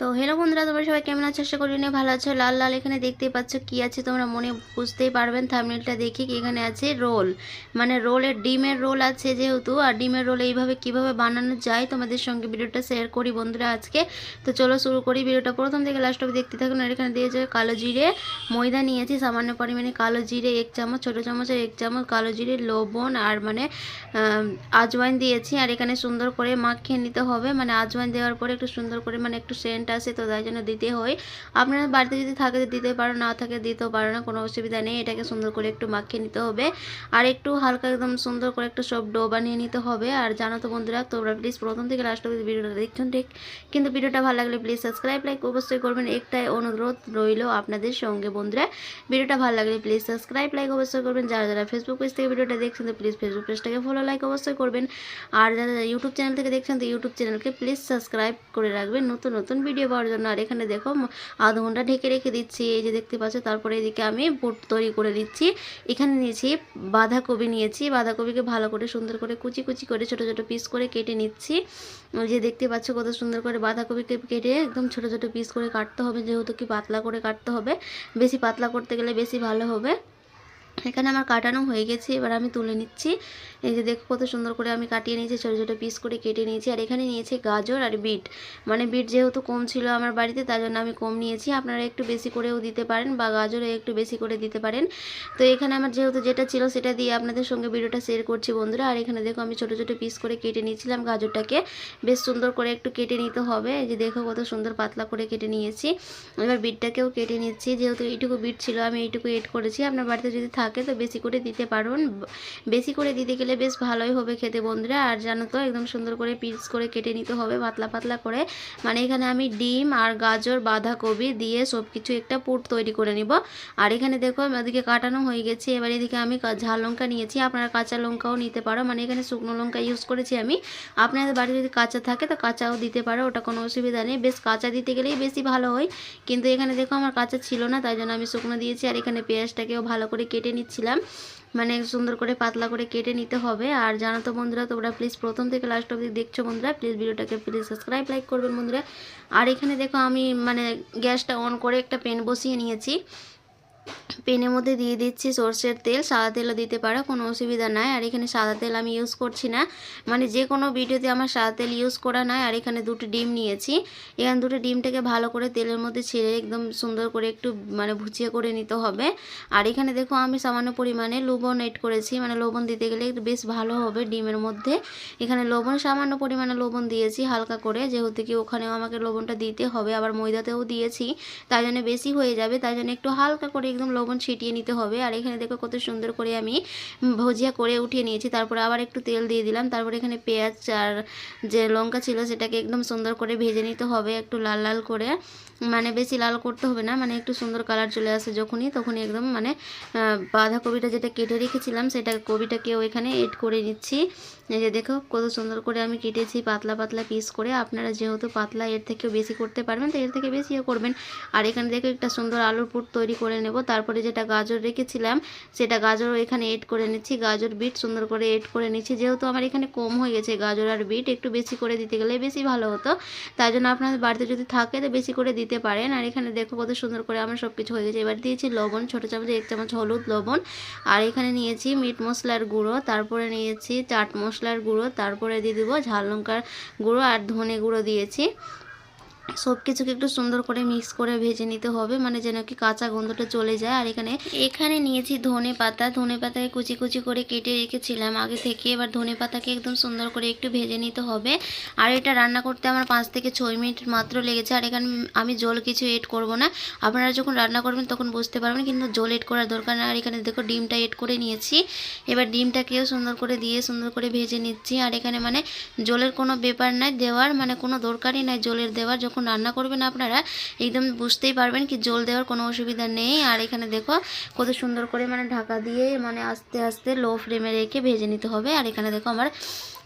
তো হ্যালো বন্ধুরা, তোমরা সবাই কেমন আছো? আশা করি নিয়ে ভালো আছো। লাল লাল এখানে দেখতেই পাচ্ছ কি আছে, তোমরা মনে বুঝতেই পারবেন। থামনেলটা দেখে কি এখানে আছে রোল মানে রোলের ডিমের রোল আছে যেহেতু, আর ডিমের রোল এইভাবে কীভাবে বানানো যায় তোমাদের সঙ্গে ভিডিওটা শেয়ার করি বন্ধুরা আজকে। তো চলো শুরু করি ভিডিওটা। প্রথম থেকে লাস্ট অবধি দেখতে থাকুন, আর এখানে দিয়েছে কালো জিরে ময়দা নিয়েছি, সামান্য পরিমাণে কালো জিরে, এক চামচ, ছোটো চামচের এক চামচ কালো জিরে, লবণ, আর মানে আজওয়াইন দিয়েছি। আর এখানে সুন্দর করে মাখিয়ে নিতে হবে। মানে আজওয়াইন দেওয়ার পরে একটু সুন্দর করে মানে একটু সেন্ট আসে তো তাই জন্য দিতে হয়। আপনার বাড়িতে যদি থাকে দিতে পারো, না থাকে দিতেও পারো না, কোনো অসুবিধা নেই। এটাকে সুন্দর করে একটু মাখিয়ে নিতে হবে। আর একটু হালকা একদম সুন্দর করে একটু সব ডো বানিয়ে নিতে হবে। আর জানো তো বন্ধুরা, তোমরা প্লিজ প্রথম থেকে লাস্ট অবধি ভিডিওটা দেখছেন ঠিক। কিন্তু ভিডিওটা ভালো লাগলে প্লিজ সাবস্ক্রাইব লাইক অবশ্যই করবেন। একটাই অনুরোধ রইল আপনাদের সঙ্গে বন্ধুরা। ভিডিওটা ভালো লাগলে প্লিজ সাবস্ক্রাইব লাইক অবশ্যই করবেন। যারা যারা ফেসবুক পেজ থেকে ভিডিওটা দেখছেন, তো প্লিজ ফেসবুক পেজটাকে ফলো লাইক অবশ্যই করবেন। আর যারা ইউটিউব চ্যানেল থেকে দেখছেন, তো ইউটিউব চ্যানেলকে প্লিজ সাবস্ক্রাইব করে রাখবেন। নতুন নতুন ভিডিও পাওয়ার জন্য। আর এখানে দেখো আধ ঘণ্টা ঢেকে রেখে দিচ্ছি। এই যে দেখতে পাচ্ছ, তারপরে এদিকে আমি বুট তৈরি করে দিচ্ছি এখানে নিয়েছি বাঁধাকপি নিয়েছি। বাঁধাকপিকে ভালো করে সুন্দর করে কুচি কুচি করে ছোট ছোট পিস করে কেটে নিচ্ছি। যে দেখতে পাচ্ছ, কত সুন্দর করে বাঁধাকপিকে কেটে একদম ছোট ছোট পিস করে কাটতে হবে। যেহেতু কি পাতলা করে কাটতে হবে, বেশি পাতলা করতে গেলে বেশি ভালো হবে। এখানে আমার কাটানো হয়ে গেছে, এবার আমি তুলে নিচ্ছি। এই যে দেখো কত সুন্দর করে আমি কাটিয়ে নিয়েছি, ছোটো ছোটো পিস করে কেটে নিয়েছি। আর এখানে নিয়েছি গাজর আর বিট। মানে বিট যেহেতু কম ছিল আমার বাড়িতে, তার জন্য আমি কম নিয়েছি। আপনারা একটু বেশি করেও দিতে পারেন বা গাজরও একটু বেশি করে দিতে পারেন। তো এখানে আমার যেহেতু যেটা ছিল সেটা দিয়ে আপনাদের সঙ্গে ভিডিওটা শেয়ার করছি বন্ধুরা। আর এখানে দেখো আমি ছোটো ছোটো পিস করে কেটে নিয়েছিলাম গাজরটাকে। বেশ সুন্দর করে একটু কেটে নিতে হবে। এই যে দেখো কত সুন্দর পাতলা করে কেটে নিয়েছি। এবার বিটটাকেও কেটে নিচ্ছি। যেহেতু এইটুকু বিট ছিল, আমি এইটুকু এড করেছি। আপনার বাড়িতে যদি থাকে তো বেশি করে দিতে পারুন। বেশি করে দিতে গেলে বেশ ভালোই হবে খেতে বন্ধুরা। আর জানো তো, একদম সুন্দর করে পিস করে কেটে নিতে হবে, পাতলা পাতলা করে। মানে এখানে আমি ডিম আর গাজর, বাঁধাকপি দিয়ে সব কিছু একটা পুর তৈরি করে নিব। আর এখানে দেখো ওদিকে কাটানো হয়ে গেছে। এবার এদিকে আমি ঝাল লঙ্কা নিয়েছি। আপনারা কাঁচা লঙ্কাও নিতে পারো। মানে এখানে শুকনো লঙ্কা ইউজ করেছি আমি। আপনাদের বাড়িতে যদি কাঁচা থাকে, তো কাঁচাও দিতে পারো। ওটা কোনো অসুবিধা নেই। বেশ কাঁচা দিতে গেলেই বেশি ভালো হয়। কিন্তু এখানে দেখো, আমার কাঁচা ছিল না, তাই জন্য আমি শুকনো দিয়েছি। আর এখানে পেঁয়াজটাকেও ভালো করে কেটে নিচ্ছিলাম। মানে সুন্দর করে পাতলা করে কেটে নিতে হবে। আর জানো তো বন্ধুরা, তোমরা প্লিজ প্রথম থেকে লাস্ট অবধি দেখছ বন্ধুরা প্লিজ ভিডিওটাকে প্লিজ সাবস্ক্রাইব লাইক করবেন বন্ধুরা। আর এখানে দেখো আমি মানে গ্যাসটা অন করে একটা পেন বসিয়ে নিয়েছি। পেনের মধ্যে দিয়ে দিচ্ছি সর্ষের তেল, সাদা তেলও দিতে পারো, কোনো অসুবিধা নাই। আর এখানে সাদা তেল আমি ইউজ করছি না। মানে যে কোনো ভিডিওতে আমার সাদা তেল ইউজ করা নয় আর এখানে দুটো ডিম নিয়েছি। এখানে দুটো ডিমটাকে ভালো করে তেলের মধ্যে ছেড়ে একদম সুন্দর করে একটু মানে ভুচিয়ে করে নিতে হবে। আর এখানে দেখো আমি সামান্য পরিমাণে লবণ এড করেছি। মানে লবণ দিতে গেলে একটু বেশ ভালো হবে ডিমের মধ্যে। এখানে লবণ, সামান্য পরিমাণে লবণ দিয়েছি হালকা করে। যেহেতু কি ওখানেও আমাকে লবণটা দিতে হবে, আবার ময়দাতেও দিয়েছি। তাই জন্য বেশি হয়ে যাবে। তাই জন্য একটু হালকা করে একদম লবণ ছিটিয়ে নিতে হবে। আর এখানে দেখো কত সুন্দর করে আমি ভজিয়া করে উঠিয়ে নিয়েছি। তারপরে আবার একটু তেল দিয়ে দিলাম। তারপরে এখানে পেঁয়াজ আর যে লঙ্কা ছিল সেটাকে একদম সুন্দর করে ভেজে নিতে হবে একটু লাল লাল করে। মানে বেশি লাল করতে হবে না মানে একটু সুন্দর কালার চলে আসে যখনই, তখনই একদম মানে বাঁধাকপিটা যেটা কেটে রেখেছিলাম, সেটা কপিটাকেও এখানে এড করে নিচ্ছি। এই যে দেখো, কত সুন্দর করে আমি কেটেছি পাতলা পাতলা পিস করে। আপনারা যেহেতু পাতলা, এর থেকেও বেশি করতে পারবেন, তো এর থেকে বেশিও করবেন। আর এখানে দেখো একটা সুন্দর আলুর পুর তৈরি করে নেব। তারপরে যেটা গাজর রেখেছিলাম, সেটা গাজরও এখানে এড করে নিচ্ছি। গাজর বিট সুন্দর করে এড করে নিচ্ছি। যেহেতু আমার এখানে কম হয়ে গেছে গাজর আর বিট একটু বেশি করে দিতে গেলে বেশি ভালো হতো। তাই জন্য আপনাদের বাড়িতে যদি থাকে, তো বেশি করে দিতে পারেন। আর এখানে দেখো কত সুন্দর করে আমার সব কিছু হয়ে গেছে। এবার দিয়েছি লবণ, ছোটো চামচে এক চামচ হলুদ লবণ। আর এখানে নিয়েছি মিট মশলার গুঁড়ো, তারপরে নিয়েছি চাট মশলার গুঁড়ো, তারপরে দিয়ে দেবো ঝাল লঙ্কার গুঁড়ো আর ধনে গুঁড়ো দিয়েছি। সব কিছুকে একটু সুন্দর করে মিক্স করে ভেজে নিতে হবে মানে যেন কি কাঁচা গন্ধটা চলে যায়। আর এখানে এখানে নিয়েছি ধনে পাতা। ধনে পাতাকে কুচি কুচি করে কেটে রেখেছিলাম আগে থেকে। এবার ধনে পাতাকে একদম সুন্দর করে একটু ভেজে নিতে হবে। আর এটা রান্না করতে আমার পাঁচ থেকে ছয় মিনিট মাত্র লেগেছে। আর এখানে আমি জল কিছু এড করব না। আপনারা যখন রান্না করবেন তখন বুঝতে পারবেন, কিন্তু জল এড করার দরকার না। আর এখানে দেখো ডিমটা এড করে নিয়েছি। এবার ডিমটাকেও সুন্দর করে দিয়ে সুন্দর করে ভেজে নিচ্ছি। আর এখানে মানে জলের কোনো ব্যাপার নাই, দেওয়ার মানে কোনো দরকারই নাই জলের দেওয়ার। যখন রান্না করবেন আপনারা, একদম বুঝতেই পারবেন কি জল দেওয়ার কোনো অসুবিধা নেই। আর এখানে দেখো কত সুন্দর করে মানে ঢাকা দিয়ে মানে আস্তে আস্তে লো ফ্লেমে রেখে ভেজে নিতে হবে। আর এখানে দেখো আমার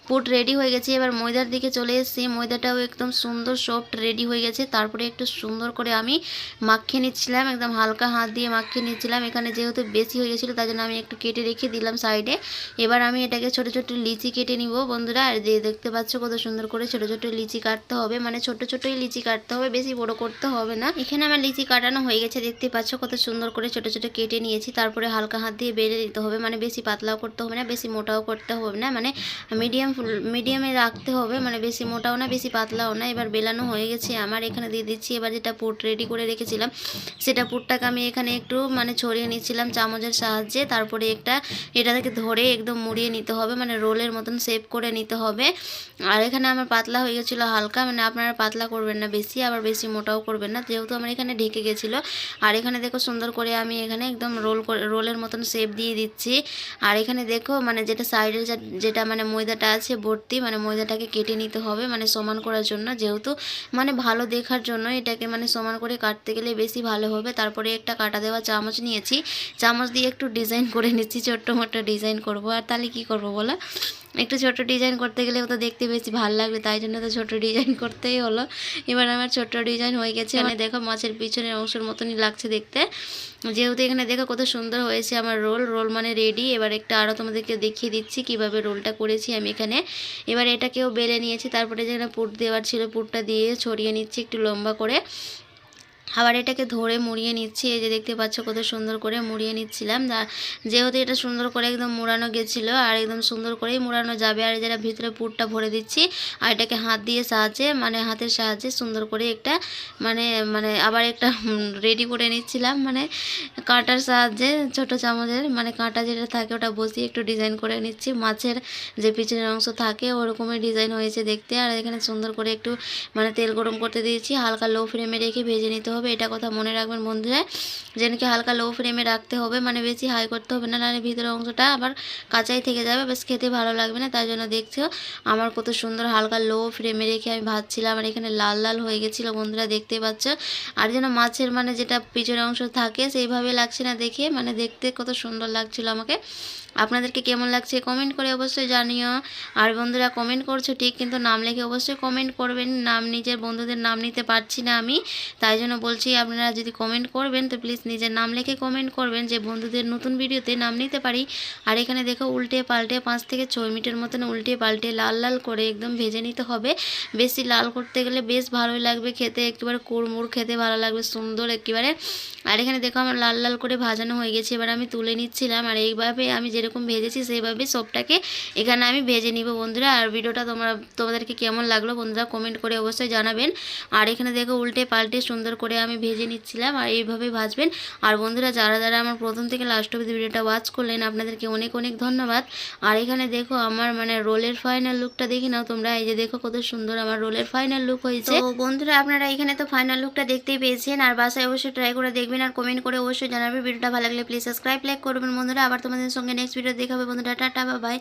পুট রেডি হয়ে গেছে। এবার ময়দার দিকে চলে এসেছি। ময়দাটাও একদম সুন্দর সফট রেডি হয়ে গেছে। তারপরে একটু সুন্দর করে আমি মাখিয়ে নিচ্ছিলাম। একদম হালকা হাত দিয়ে মাখিয়ে নিচ্ছিলাম। এখানে যেহেতু বেশি হয়ে গেছিল, তাই জন্য আমি একটু কেটে রেখে দিলাম সাইডে এবার আমি এটাকে ছোট ছোট লিচি কেটে নিব বন্ধুরা। আর দেখতে পাচ্ছ কত সুন্দর করে ছোট ছোট লিচি কাটতে হবে। মানে ছোট ছোটই লিচি কাটতে হবে, বেশি বড় করতে হবে না। এখানে আমার লিচি কাটানো হয়ে গেছে। দেখতে পাচ্ছ কত সুন্দর করে ছোট ছোট কেটে নিয়েছি। তারপরে হালকা হাত দিয়ে বেড়ে দিতে হবে। মানে বেশি পাতলাও করতে হবে না, বেশি মোটাও করতে হবে না। মানে মিডিয়াম মিডিয়ামে রাখতে হবে মানে বেশি মোটাও না, বেশি পাতলাও না। এবার বেলানো হয়ে গেছে, আমার এখানে দিয়ে দিচ্ছি। এবার যেটা পুট রেডি করে রেখেছিলাম, সেটা পুটটাকে আমি এখানে একটু মানে ছড়িয়ে নিচ্ছিলাম চামচের সাহায্যে। তারপরে একটা এটা থেকে ধরে একদম মুড়িয়ে নিতে হবে মানে রোলের মতন সেভ করে নিতে হবে। আর এখানে আমার পাতলা হয়ে গেছিল হালকা মানে আপনারা পাতলা করবেন না বেশি, আবার বেশি মোটাও করবেন না। যেহেতু আমার এখানে ঢেকে গেছিল, আর এখানে দেখো সুন্দর করে আমি এখানে একদম রোল রোলের মতন শেপ দিয়ে দিচ্ছি। আর এখানে দেখো মানে যেটা সাইডের যেটা মানে ময়দাটা ভর্তি মানে ময়দাটাকে কেটে নিতে হবে মানে সমান করার জন্য। যেহেতু মানে ভালো দেখার জন্য এটাকে মানে সমান করে কাটতে গেলে বেশি ভালো হবে। তারপরে একটা কাটা দেওয়া চামচ নিয়েছি। চামচ দিয়ে একটু ডিজাইন করে নিচ্ছি, ছোট্ট মোটো ডিজাইন করব। আর তাহলে কী করব বলো? একটু ছোট ডিজাইন করতে গেলে তো দেখতে বেশি ভালো লাগবে, তাই জন্য তো ছোট ডিজাইন করতেই হলো। এবার আমার ছোট্ট ডিজাইন হয়ে গেছে। মানে দেখো মাছের পিছনের অংশের মতনই লাগছে দেখতে। যেহেতু এখানে দেখো কত সুন্দর হয়েছে আমার রোল রোল মানে রেডি এবার একটা আরও তোমাদেরকে দেখিয়ে দিচ্ছি কীভাবে রোলটা করেছি আমি এখানে। এবার এটাকেও বেলে নিয়েছি, তারপরে যেখানে পুট দেওয়ার ছিল পুটটা দিয়ে ছড়িয়ে নিচ্ছি একটু লম্বা করে। আবার এটাকে ধরে মুড়িয়ে নিচ্ছি, এই যে দেখতে পাচ্ছ কত সুন্দর করে মুড়িয়ে নিচ্ছিলাম। যেহেতু এটা সুন্দর করে একদম মুড়ানো গেছিল, আর একদম সুন্দর করেই মুড়ানো যাবে, আর যেটা ভিতরে পুরটা ভরে দিচ্ছি, আর এটাকে হাত দিয়ে সাহায্যে মানে হাতের সাহায্যে সুন্দর করে একটা মানে মানে আবার একটা রেডি করে নিচ্ছিলাম মানে কাঁটার সাহায্যে, ছোট চামচের মানে কাঁটা যেটা থাকে ওটা বসিয়ে একটু ডিজাইন করে নিচ্ছি। মাছের যে পিছনের অংশ থাকে ওরকমই ডিজাইন হয়েছে দেখতে, আর এখানে সুন্দর করে একটু মানে তেল গরম করতে দিয়েছি, হালকা লো ফ্লেমে রেখে ভেজে নিতে হবে। এটা কথা মনে রাখবেন বন্ধুরা। যেন কি হালকা লো ফ্লেমে রাখতে হবে মানে বেশি হাই করতে হবে না, নাহলে ভিতরের অংশটা আবার কাঁচাই থেকে যাবে। বেশ খেতে ভালো লাগবে না, তাই জন্য দেখছ, আমার কত সুন্দর হালকা লো ফ্লেমে রেখে আমি ভাজছিলাম, আর এখানে লাল লাল হয়ে গেছিল, বন্ধুরা দেখতে পাচ্ছ। আর যেন মাছের মানে যেটা পিছনের অংশ থাকে, সেইভাবে লাগছে না দেখে মানে দেখতে কত সুন্দর লাগছিল আমাকে। আপনাদেরকে কেমন লাগছে কমেন্ট করে অবশ্যই জানিও। আর বন্ধুরা কমেন্ট করছ ঠিক, কিন্তু নাম লিখে অবশ্যই কমেন্ট করবেন, নাম নিজের বন্ধুদের নাম নিতে পারছি না আমি, তাই জন্য বলছি, আপনারা যদি কমেন্ট করবেন, তো প্লিজ নিজের নাম লিখে কমেন্ট করবেন যে বন্ধুদের নতুন ভিডিওতে নাম নিতে পারি। আর এখানে দেখো উল্টে পাল্টে পাঁচ থেকে ছয় মিনিটের মতন উল্টে পাল্টে লাল লাল করে একদম ভেজে নিতে হবে। বেশি লাল করতে গেলে বেশ ভালোই লাগবে খেতে একেবারে কুড়মুড় খেতে ভালো লাগবে, সুন্দর একেবারে আর এখানে দেখো আমার লাল লাল করে ভাজানো হয়ে গেছে, এবার আমি তুলে নিচ্ছিলাম। আর এইভাবে আমি যেরকম ভেজেছি সেইভাবে সবটাকে এখানে আমি ভেজে নিব বন্ধুরা। আর ভিডিওটা তোমরা, তোমাদেরকে কেমন লাগল বন্ধুরা কমেন্ট করে অবশ্যই জানাবেন। আর এখানে দেখো উল্টে পাল্টে সুন্দর করে আমি ভেজে নিচ্ছিলাম আর এইভাবে ভাজবেন। আর বন্ধুরা, যারা যারা আমার প্রথম থেকে লাস্ট অব্দি ভিডিওটা ওয়াচ করলেন, আপনাদেরকে অনেক অনেক ধন্যবাদ। আর এখানে দেখো আমার মানে রোলের ফাইনাল লুকটা দেখি নাও তোমরা। এই যে দেখো কত সুন্দর আমার রোলের ফাইনাল লুক হয়েছে। তো বন্ধুরা, আপনারা এখানে তো ফাইনাল লুকটা দেখতেই পেয়েছেন। আর বাসায় অবশ্যই ট্রাই করে দেখবেন আর কমেন্ট করে অবশ্যই জানাবেন ভিডিওটা ভালো লাগলে প্লিজ সাবস্ক্রাইব লাইক করবেন বন্ধুরা। আবার তোমাদের সঙ্গে নেক্সট ভিডিও দেখাবে বন্ধুরা। Tata bye